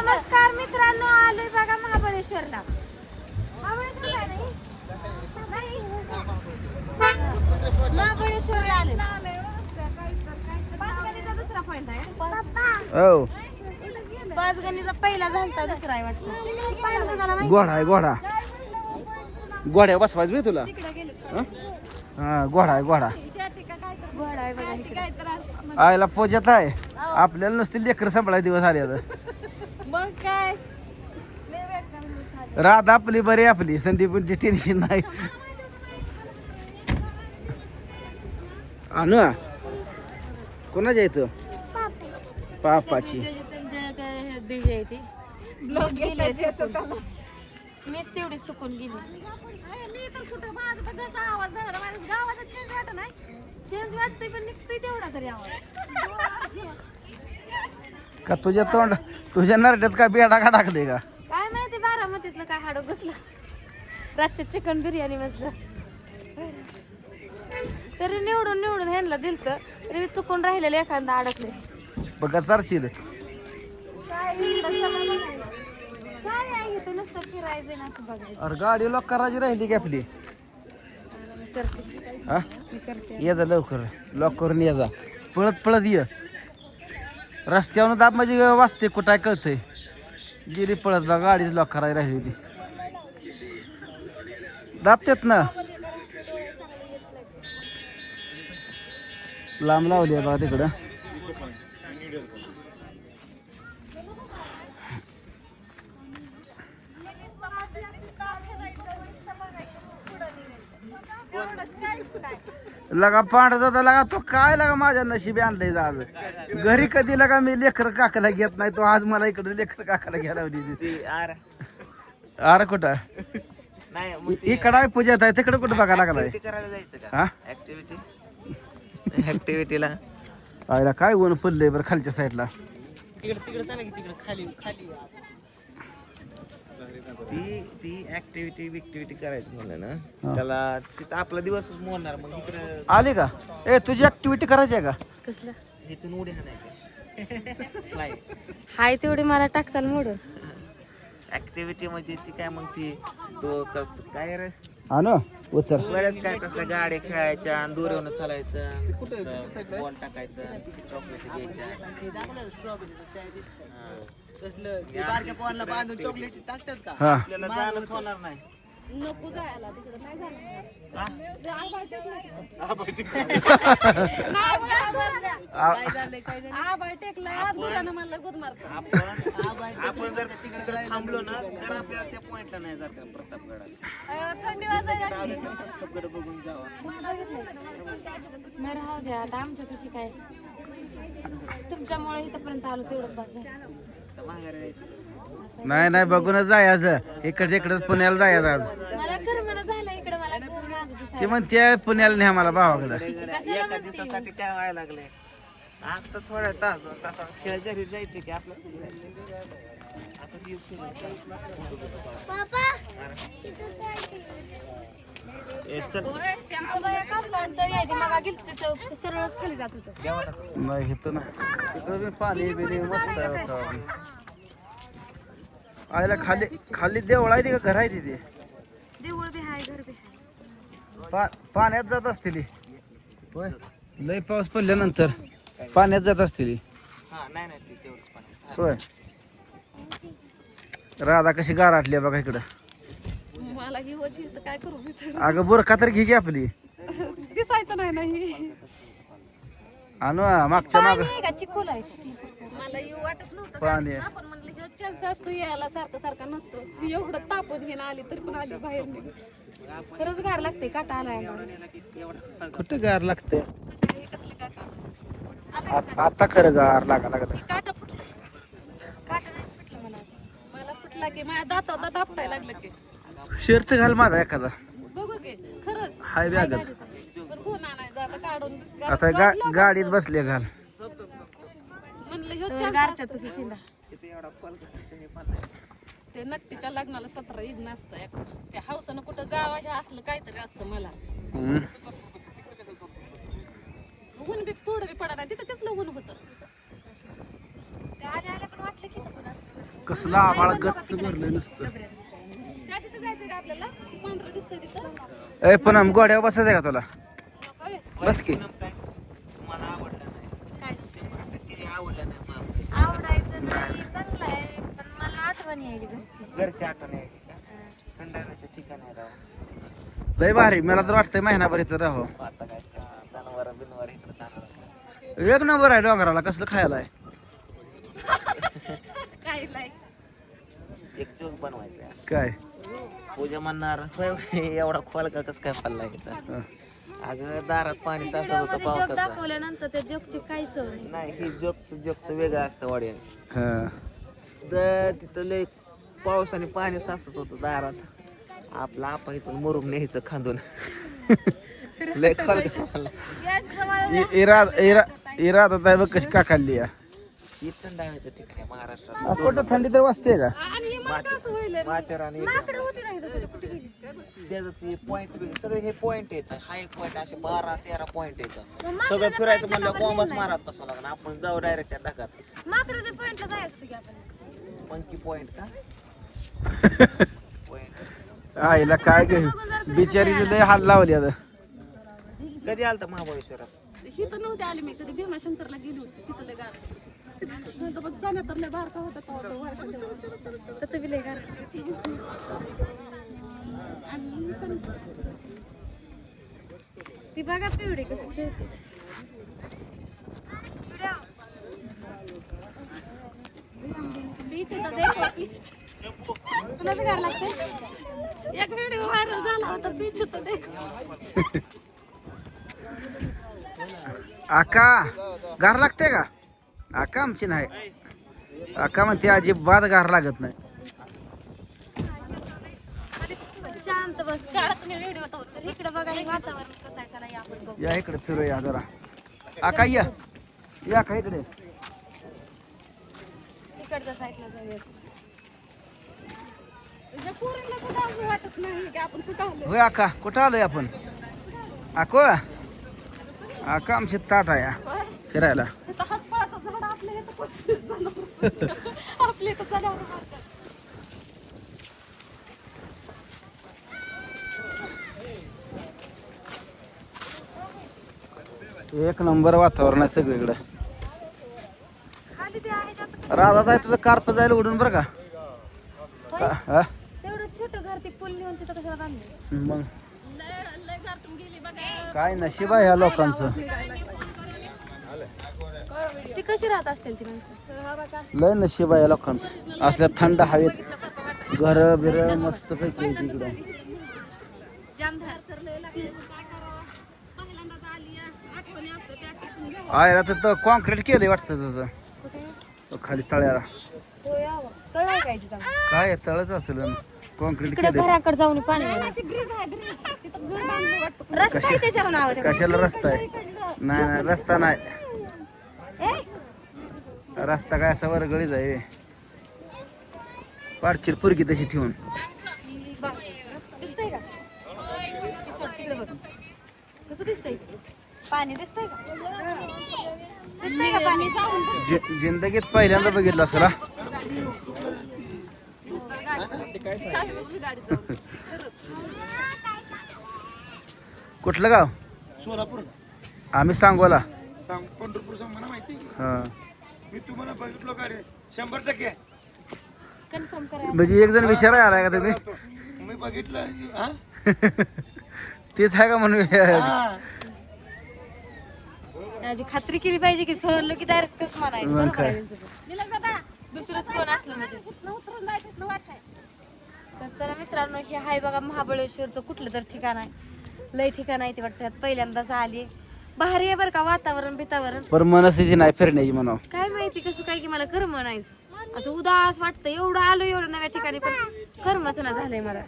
नमस्कार मित्रांनो आलोय बघा महाबळेश्वरला. महाबळेश्वरला नाही नाही. महाबळेश्वरला आले पाचगणीचा दुसरा पॉइंट आहे हो. पाचगणीचा पहिला झालता दुसरा आहे वाटतं. घोडा आहे घोडा. घोड्या बसवायचं बे तुला. हं? हा घोडा आहे घोडा. घोडा आहे. आयला पोजात आहे. आपल्याला नुसती लेकर सांभाळाय दिवस आले आता मग काय लय वेळ रात आपली बरी आपली. संदीपची टेन्शन नाही. आणू कोणाच्या येतो पापाची. मीच तेवढी सुकून गेली. मी तर कुठं माझा तर कसा आवाज झाला माझ्या गावाचा चेंज वाटत नाही चेंज वाटतंय पण निघतोय तेवढा तरी आवाज का तुझ्या तोंड तुझ्या नरड्यात काय बेडा का टाकले का काय माहिती बारामतीतलं काय हाडं घुसलं रातच्या चिकन बिर्याणी मधलं तरी निवडून निवडून ह्यांना दिलत तरी मी चुकून राहिलेलं एखादा अडकले बघा सरशील काय इकडं सगळं बघायला. काय आहे इथं नुसतं फिरायचं ना असं बघायचं. अरे गाडी लॉक करायची राहिली की आपली? मी करते. हा? मी करते. ये जा लवकर. लॉक करून ये जा. पळत पळत ये. रस्त्यावरून दाब म्हणजे वाचते कुठं कळतंय. गेली पळत बा गाडीच लॉक करायला राहिली ती. दाबतेत ना. लांब लावली आहे बघा तिकडं. लगा पांढरा जाता लगा तो काय लगा माझ्या नशिबी आणलंय आज घरी कधी लगा मी लेकर काकाला घेत नाही तो आज मला इकडे लेकर काकाला घ्यायला. अरे कुठं? नाही मग इकडं आहे पूजात आहे तिकडे कुठं बघा लागलाय? activity करायला जायचं हा? का ऍक्टिव्हिटी ऍक्टिव्हिटीला आयला काय ऊन पडलंय बरं खालच्या साईडला? तिकडे तिकडे चला की तिकडे खाली खाली ती ती ऍक्टिव्हिटी बिक्टिव्हिटी करायची म्हणलं हा. ना त्याला तिथं आपला दिवसच मोडणार मग इकडे आली का? ए तुझी ऍक्टिव्हिटी करायची आहे का? कसलं? इथून उडी हाणायची नाही हाय तेवढी मला टाकचाल मोडून. ऍक्टिव्हिटी म्हणजे ती काय मग ती तो क- काय रे? हा ना उतर बऱ्याच काय तसल्या गाड्या खेळायच्या आणि दूर येऊन चालायचं बॉल टाकायचं चॉकलेट घ्यायच्या. हा. आपल्याला जाणंच होणार नाही. नको जायला तिकडे नाही जाणार. हा? आबाळ टेकलाय दुरानं मला गुद मारतो आपण आपण जर तिकडे थांबलो ना तर आपल्याला त्या पॉइंटला नाही जात प्रतापगडाला? थंडी वाजायला प्रतापगड बघून जावा. नाही राहू द्या आता आमच्यापाशी काय? तुमच्यामुळे इथपर्यंत आलो तेवढं झालं. तर माघारी जायचं नाही नाही बघूनच जायचं इकडे इकडेच पुण्याला जायचं आज मला करमना झालं इकडे मला घर माझं ती दिसायला. म्हणते पुण्याला नाही आम्हाला भावाकडे कशाला एका म्हणते? दिवसासाठी काय व्हायला लागले आता थोड्या तास दोन तासात खेळ घरी जायचे की आपलं असं जीव फिरायचा. ए, चल होय, त्यामुळं बाया कापलं तरी आहे ते मग गेलं तिथं सरळच खाली जात होतं. नाही इथं ना इकडं बी पाणी बिणी मस्त आहे वातावरण. आयला खाली खाली देवळ आहे ती का घर आहे तिथे? देऊळ बी आहे घर बी आहे. पा पाण्यात जात असतील ही. होय. लय पाऊस पडल्यानंतर पाण्यात जात असतील ही. नाही नाही ते तेवढंच पाणी होय. राधा कशी गाराटली आहे बघा इकडं. मला ही तर काय करू मी तर? अगं बुरका तर घे की आपली. दिसायचं नाही नाही आणू मागच्या माग. पाणी आहे का? चिखल आहे मला येऊ वाटत नव्हतं पाणी आहे. आपण म्हणलं ह्यो चान्स असतो यायला सारखं सारखं नसतो. एवढं तापून घेणं आली तरी पण आली बाहेर निघून. खरंच गार लागते काटा आला. कुठं गार लागते? हे कसले काटा आ- आता खरं गार लागा लागलं. काटा फुटला. काटा नाही फुटला मला अजून. मला फुटला की माझ्या दाता दात आपटायला लागलं की. शर्ट घाल माझा एखादा. बघू की खरंच. हाय बॅग आता काढून आता गा गाडीत बसले घाल. म्हणलं ह्यो चान्स असतो. हे. ते नट्टीच्या लग्नाला सतरा इग्न असतं एक. त्या हावसानं कुठं जावं हे असलं काहीतरी असतं मला. हम्म. ऊन बी थोडं बी पडा नाही तिथं कसलं ऊन होतं? ते आल्या आल्या पण वाटलं की इथं पण असतं कसलं आभाळ गच्च भरलंय नुसतं. काय तिथं जायचं का आपल्याला? ते पांढरं दिसतंय तिथं. ए पण गोड्यावर बसायचं का तुला. बस की. मला आवडलं नाही. काय? शंभर टक्के आवडलं नाही आवडायचं नाही चांगलं आहे पण मला आठवण यायली घरची. घरची आठवण आहे का? थंड हवेच्या ठिकाणी राहू लय भारी. मला तर वाटतंय महिनाभर इथं राहो आता काय जनावर बिनवर इकडे जाणार एक नंबर आहे डोंगराला. कसलं खायला आहे? काय लाईक एक चोक बनवायचा आहे. काय? पूजा म्हणणार "होय, होय, एवढा खोल का? कसं काय पडला इथं हं. अगं दारात पाणी साचत होतं जोक पावसाचं. दाखवल्यानंतर त्या जोकची काय चव नाही. नाही ही जोकचं जोकचं वेगळं असतं वाड्याचं हं. तर तिथं लय पावसाने पाणी साचत होतं दारात. आपला आपा इथून मुरुम न्यायचं खांदून. लय खोल इ- इराद इरा इरादा आहे बघ कशी का खाल्ली या. ही ठिकाण आहे महाराष्ट्रात. कुठं थंडी तर वाजते का? आणि हे मला कसं होईल? माथेर आणि माकडं होती नाही इथं कुठे गेली? त्याचं ते पॉईंट सगळे हे पॉईंट येतात हा एक पॉईंट असे बारा तेरा पॉईंट येतात मग माकडाच्या सगळं फिरायचं point ला म्हणलं बॉम्बच नाही. मारत बसावं लागणार आपण जाऊ डायरेक्ट त्या ढगात. माकडाच्या पॉइंटला जायचं की आपण? मंकी पॉईंट का? पॉईंट आईला काय ग बिचारीचे लय हाल लावली आता. कधी आलता महाबळेश्वरात? ही तर नव्हती आली मी कधी भीमाशंकरला गेली होती तिथं लय तर ती बघा पिवडी कशी खेळते. बीच बीच तुला बी लागते? एक व्हिडिओ व्हायरल झाला होता बीच होता देखो. आका घर लागते का? आका आमची नाही. आका म्हणते अजिबात गार लागत नाही. शांत बस. काढा तुम्ही व्हिडिओ तो तर इकडे बघा हे वातावरण कसं आहे चला या आपण बघू. या इकडे फिरूया जरा. आका या. या का इकडे. इकडच्या साईडला जाऊया. पूर्ण सुद्धा असं वाटत नाही की आपण कुठं आलो होय आका कुठं आलोय आपण? आको आका आमची ताट आहे फिरायला. झाड आपल्या इथं कोणतं जनावर? आपल्या इथं जनावर मारतात. एक नंबर वातावरण आहे सगळीकडे. राधा जाय तुझं कार्प जायला उडून बरं का. हा? तेवढं छोटं घर ते पूल नेऊन तिथं कशाला बांधले? मग? लय लय घरातून गेली बघा. काय नशीब आहे ह्या लोकांचं. ती कशी राहत असतील ती माणसं हा लय नशीब आहे या लोकांचं असल्या थंड हवेत घर बिर मस्त पैकी आहे तिकडे जामधार तर लय लागले पण काय करावं पहिल्यांदाच आली आहे. आठवणी असतं त्या आठवणी घ्यावं. आहे तर कॉन्क्रीट केलंय वाटतं त्याचं? खाली तळ्याला. तळ आहे काय तिथं? काय आहे, तळच असेल कॉन्क्रीट केलंय घराकडे जाऊन पाणी रस्ता आहे त्याच्यावर नाव आहे. कशाला रस्ता आहे नाही नाही रस्ता नाही रस्ता काय असा वरगळीच आहे. पाडशील पुरगी तशी ठेवून. बा- दिसतंय का? तिकडे बघ. कसं दिसतंय? पाणी दिसतंय का? दिसतंय का पाणी? जि- जिंदगीत पहिल्यांदा बघितलं असला कुठलं गाव? सोलापूर. आम्ही सांगोला. सांग पंढरपूर सांग मला माहिती हा. मी तुम्हाला बघितलो का रे? शंभर टक्के. कन्फर्म करा. म्हणजे एक जण विचारायला आलाय का तुम्ही? मी बघितलं हा? तेच आहे का म्हणून? हा. माझी खात्री केली पाहिजे की सोडलो की डायरेक्ट कसं म्हणायचं. मग बरोबर काय? आहे त्यांचं पण. निलम दादा दुसरंच कोण असलं म्हणजे? तर चला मित्रांनो हे आहे बघा महाबळेश्वरचं कुठलं तर ठिकाण आहे. लय ठिकाण आहे ते वाटतं. पहिल्यांदाच आली भारी आहे बरं का वातावरण बितावरण. पर मनस्थिती नाही फिरण्याची म्हणावं काय माहिती कसं काय की मला कर म्हणायचं असं उदास वाटतं एवढं आलो एवढं नव्या ठिकाणी पण करमच ना झालंय मला.